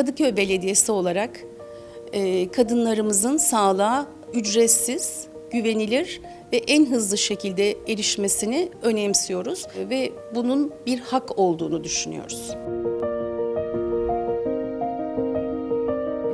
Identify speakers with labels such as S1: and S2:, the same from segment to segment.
S1: Kadıköy Belediyesi olarak e, kadınlarımızın sağlığa ücretsiz, güvenilir ve en hızlı şekilde erişmesini önemsiyoruz ve bunun bir hak olduğunu düşünüyoruz.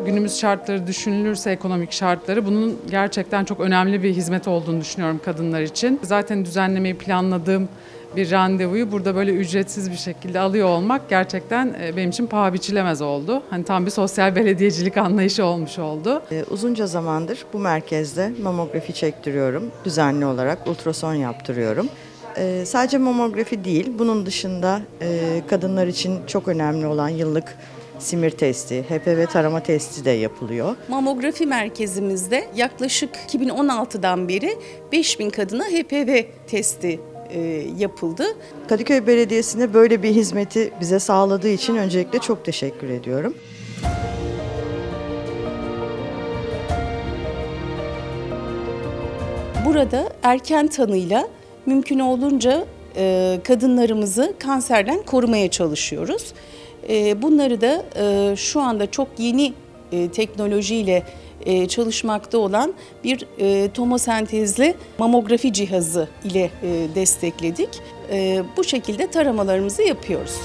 S2: Günümüz şartları düşünülürse ekonomik şartları bunun gerçekten çok önemli bir hizmet olduğunu düşünüyorum kadınlar için. Zaten düzenlemeyi planladığım bir randevuyu burada böyle ücretsiz bir şekilde alıyor olmak gerçekten e, benim için paha biçilemez oldu. Hani tam bir sosyal belediyecilik anlayışı olmuş oldu.
S3: Ee, Uzunca zamandır bu merkezde mamografi çektiriyorum. Düzenli olarak ultrason yaptırıyorum. Ee, Sadece mamografi değil, bunun dışında e, kadınlar için çok önemli olan yıllık simir testi, HPV tarama testi de yapılıyor.
S1: Mamografi merkezimizde yaklaşık 2016'dan beri 5000 kadına HPV testi e, yapıldı.
S3: Kadıköy Belediyesi'ne böyle bir hizmeti bize sağladığı için öncelikle çok teşekkür ediyorum.
S1: Burada erken tanıyla mümkün olduğunca e, kadınlarımızı kanserden korumaya çalışıyoruz. E, bunları da e, şu anda çok yeni e, teknolojiyle e, çalışmakta olan bir tomosentezli mamografi cihazı ile destekledik. Bu şekilde taramalarımızı yapıyoruz.